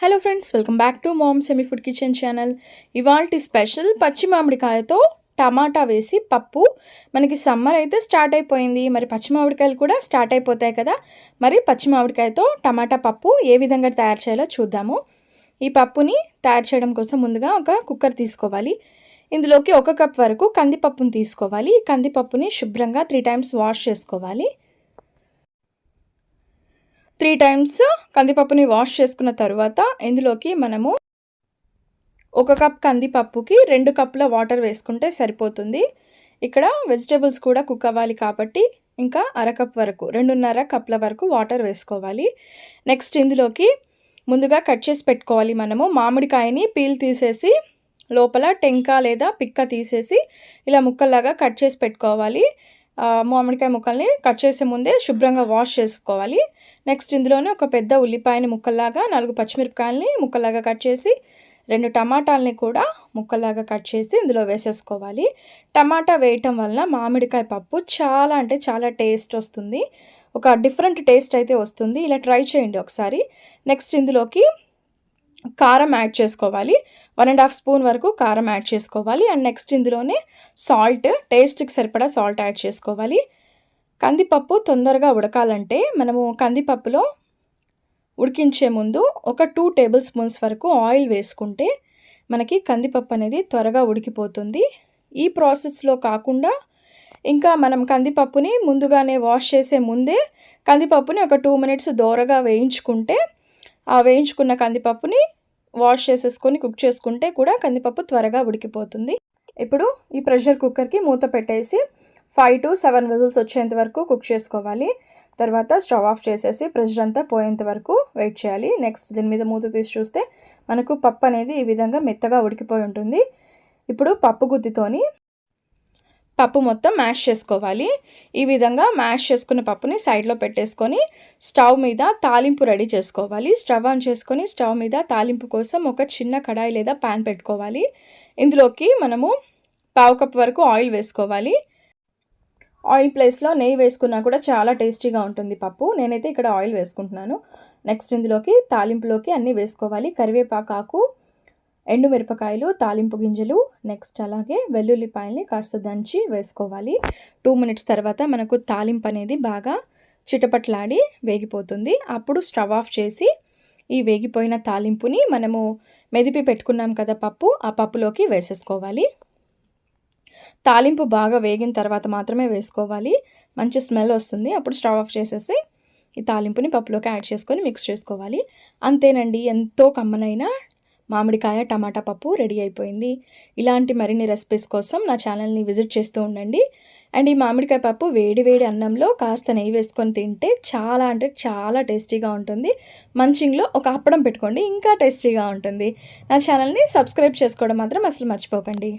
Hello friends welcome back to mom semi food kitchen channel ఇవాల్టి special పచ్చి మామిడికాయతో టమాటా వేసి పప్పు. మనకి సమ్మర్ అయితే స్టార్ట్ అయిపోయింది. మరి పచ్చి మామిడికాయలు కూడా స్టార్ట్ అయిపోతాయి కదా. మరి పచ్చి మామిడికాయతో టమాటా పప్పు ఏ విధంగా తయారు చేయాలో చూద్దాము. ఈ పప్పుని తయారు చేయడం కోసం ముందుగా ఒక కుక్కర్ తీసుకోవాలి. ఇందులోకి ఒక కప్ వరకు కందిపప్పుని తీసుకోవాలి. ఈ కందిపప్పుని శుభ్రంగా త్రీ టైమ్స్ వాష్ చేసుకోవాలి. త్రీ టైమ్స్ కందిపప్పుని వాష్ చేసుకున్న తర్వాత ఇందులోకి మనము ఒక కప్ కందిపప్పుకి రెండు కప్పుల వాటర్ వేసుకుంటే సరిపోతుంది. ఇక్కడ వెజిటేబుల్స్ కూడా కుక్ అవ్వాలి కాబట్టి ఇంకా అరకప్ వరకు రెండున్నర కప్ల వరకు వాటర్ వేసుకోవాలి. నెక్స్ట్ ఇందులోకి ముందుగా కట్ చేసి పెట్టుకోవాలి మనము. మామిడికాయని పీల్ తీసేసి లోపల టెంక లేదా పిక్క తీసేసి ఇలా ముక్కల్లాగా కట్ చేసి పెట్టుకోవాలి. మామిడికాయ ముక్కల్ని కట్ చేసే ముందే శుభ్రంగా వాష్ చేసుకోవాలి. నెక్స్ట్ ఇందులోనే ఒక పెద్ద ఉల్లిపాయని ముక్కల్లాగా నాలుగు పచ్చిమిరపకాయలని ముక్కల్లాగా కట్ చేసి రెండు టమాటాలని కూడా ముక్కల్లాగా కట్ చేసి ఇందులో వేసేసుకోవాలి. టమాటా వేయటం వలన మామిడికాయ పప్పు చాలా అంటే చాలా టేస్ట్ వస్తుంది. ఒక డిఫరెంట్ టేస్ట్ అయితే వస్తుంది. ఇలా ట్రై చేయండి ఒకసారి. నెక్స్ట్ ఇందులోకి కారం యాడ్ చేసుకోవాలి. వన్ అండ్ హాఫ్ స్పూన్ వరకు కారం యాడ్ చేసుకోవాలి. అండ్ నెక్స్ట్ ఇందులోనే సాల్ట్ టేస్ట్కి సరిపడా సాల్ట్ యాడ్ చేసుకోవాలి. కందిపప్పు తొందరగా ఉడకాలంటే మనము కందిపప్పులో ఉడికించే ముందు ఒక టూ టేబుల్ స్పూన్స్ వరకు ఆయిల్ వేసుకుంటే మనకి కందిపప్పు అనేది త్వరగా ఉడికిపోతుంది. ఈ ప్రాసెస్లో కాకుండా ఇంకా మనం కందిపప్పుని ముందుగానే వాష్ చేసే ముందే కందిపప్పుని ఒక టూ మినిట్స్ దోరగా వేయించుకుంటే వేయించుకున్న కందిపప్పుని వాష్ చేసేసుకొని కుక్ చేసుకుంటే కూడా కందిపప్పు త్వరగా ఉడికిపోతుంది. ఇప్పుడు ఈ ప్రెషర్ కుక్కర్కి మూత పెట్టేసి ఫైవ్ టు సెవెన్ విజిల్స్ వచ్చేంత వరకు కుక్ చేసుకోవాలి. తర్వాత స్టవ్ ఆఫ్ చేసేసి ప్రెషర్ అంతా పోయేంత వరకు వెయిట్ చేయాలి. నెక్స్ట్ దీని మీద మూత తీసి చూస్తే మనకు పప్పు అనేది ఈ విధంగా మెత్తగా ఉడికిపోయి ఉంటుంది. ఇప్పుడు పప్పు గుత్తితోని పప్పు మొత్తం మ్యాష్ చేసుకోవాలి. ఈ విధంగా మ్యాష్ చేసుకున్న పప్పుని సైడ్లో పెట్టేసుకొని స్టవ్ మీద తాలింపు రెడీ చేసుకోవాలి. స్టవ్ ఆన్ చేసుకొని స్టవ్ మీద తాలింపు కోసం ఒక చిన్న కడాయి లేదా ప్యాన్ పెట్టుకోవాలి. ఇందులోకి మనము పావు కప్ వరకు ఆయిల్ వేసుకోవాలి. ఆయిల్ ప్లేస్లో నెయ్యి వేసుకున్నా కూడా చాలా టేస్టీగా ఉంటుంది పప్పు. నేనైతే ఇక్కడ ఆయిల్ వేసుకుంటున్నాను. నెక్స్ట్ ఇందులోకి తాలింపులోకి అన్నీ వేసుకోవాలి. కరివేపాకాకు ఎండుమిరపకాయలు తాలింపు గింజలు నెక్స్ట్ అలాగే వెల్లుల్లిపాయల్ని కాస్త దంచి వేసుకోవాలి. టూ మినిట్స్ తర్వాత మనకు తాలింపు అనేది బాగా చిటపట్లాడి వేగిపోతుంది. అప్పుడు స్టవ్ ఆఫ్ చేసి ఈ వేగిపోయిన తాలింపుని మనము మెదిపి పెట్టుకున్నాం కదా పప్పు ఆ పప్పులోకి వేసేసుకోవాలి. తాలింపు బాగా వేగిన తర్వాత మాత్రమే వేసుకోవాలి. మంచి స్మెల్ వస్తుంది. అప్పుడు స్టవ్ ఆఫ్ చేసేసి ఈ తాలింపుని పప్పులోకి యాడ్ చేసుకొని మిక్స్ చేసుకోవాలి. అంతేనండి. ఎంతో కమ్మనైన మామిడికాయ టమాటా పప్పు రెడీ అయిపోయింది. ఇలాంటి మరిన్ని రెసిపీస్ కోసం నా ఛానల్ని విజిట్ చేస్తూ ఉండండి. అండ్ ఈ మామిడికాయ పప్పు వేడి వేడి అన్నంలో కాస్త నెయ్యి వేసుకొని తింటే చాలా అంటే చాలా టేస్టీగా ఉంటుంది. మంచింగ్లో ఒక అప్పడం పెట్టుకోండి ఇంకా టేస్టీగా ఉంటుంది. నా ఛానల్ని సబ్స్క్రైబ్ చేసుకోవడం మాత్రం అసలు మర్చిపోకండి.